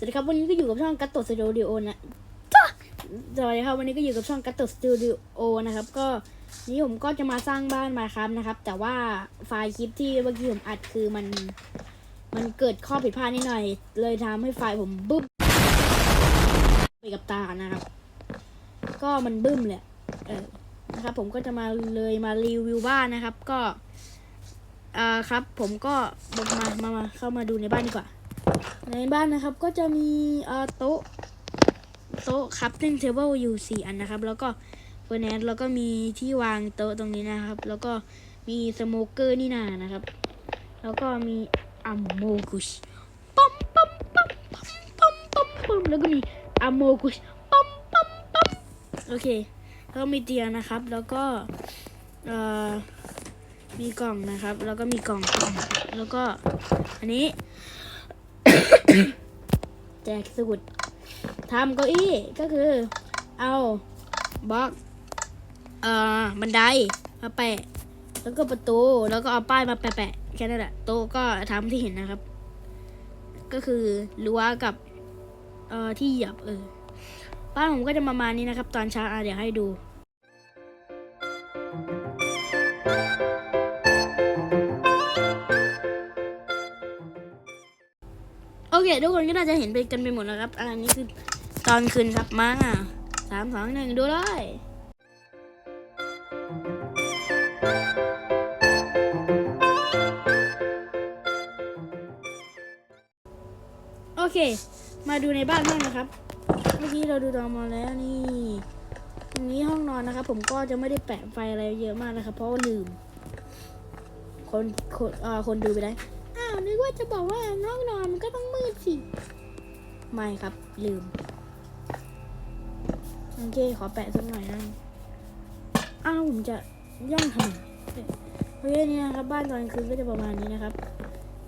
สวัสดีครับวันนี้ก็อยู่กับช่องกัตโตสตูดิโอนะสวัสดีครับวันนี้ก็อยู่กับช่องกัตโตสตูดิโอนะครับ ก็นี่ผมก็จะมาสร้างบ้านมาครับนะครับ แต่ว่าไฟล์คลิปที่เมื่อกี้ผมอัดคือมัน มันเกิดข้อผิดพลาดนิดหน่อย เลยทำให้ไฟล์ผมบึ้มไปกับตานะครับ ก็มันบึ้มเลยเออนะครับ ผมก็จะมาเลยมารีวิวบ้านนะครับ ก็อ่าครับ ผมก็มามามาเข้ามาดูในบ้านดีกว่า ในบ้านนะครับก็จะมีโต๊ะโต๊ะครับเล่นเทเบิลอยู่สี่อันนะครับ แล้วก็เฟอร์แนแล้วก็มีที่วางโต๊ะตรงนี้นะครับ แล้วก็มีสโมเกอร์นี่นานะครับ แล้วก็มีอัมโมกุชปั๊มปั๊มปั๊มปั๊มปั๊มปั๊มปั๊มแล้วก็มีอัมโมกุชปั๊มปั๊มปั๊มโอเคแล้วก็มีเตียงนะครับ แล้วก็เอ่อมีกล่องนะครับ แล้วก็มีกล่องแล้วก็อันนี้ แจกสูตรทำเก้าอี้ก็คือ เอาบล็อกเอ่อบันไดมาแปะ แล้วก็ประตูแล้วก็เอาป้ายมาแปะๆแค่นั้นแหละโต๊ะก็ทำที่เห็นนะครับ ก็คือรั้วกับเอ่อที่เหยียบเออบ้านผมก็จะประมาณนี้นะครับ ตอนเช้าอะเดี๋ยวให้ดู เคทุกคนก็น่าจะเห็นไปกันไปหมดแล้วครับอันนี้คือตอนคืนครับมาสามสองหนึ่งดูเลยโอเค มาดูในบ้านบ้างนะครับ เมื่อกี้เราดูตอนมาแล้วนี่ตรงนี้ห้องนอนนะครับ ผมก็จะไม่ได้แปะไฟอะไรเยอะมากนะครับ เพราะว่าลืม คนคนเอ่อคนดูไปได้าวนึกว่าจะบอกว่าห้องนอนมันก็ต้องมืดสิ ไม่ครับ ลืม โอเค ขอแปะสักหน่อยนะอ้าวผมจะย่องทำไมโอเคนี่นะครับ บ้านตอนกลางคืนก็จะประมาณนี้นะครับ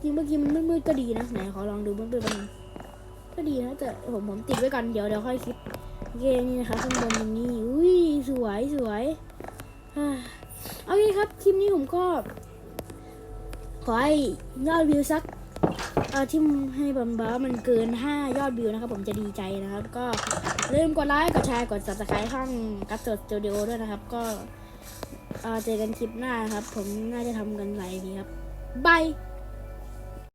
จริงเมื่อกี้มันมืดๆก็ดีนะไหนขอลองดูมืดๆประมาณก็ดีนะแต่ผมผมติดไว้ก่อนเดี๋ยวเดี๋ยวค่อยคิดโอเคนี่นะครับข้างบนตรงนี้อุ้ยสวยสวยโอเคครับคลิปนี้ผมก็ ขอให้ยอดวิวสักเอ่อที่ให้บัมบ้ามันเกิน 5 ยอดวิวนะครับ ผมจะดีใจนะครับ ก็อย่าลืมกดไลค์กดแชร์กด subscribe ช่องกัสเตอร์สตูดิโอด้วยนะครับ ก็เอ่อเจอกันคลิปหน้าครับ ผมน่าจะทำกันหลายทีครับบาย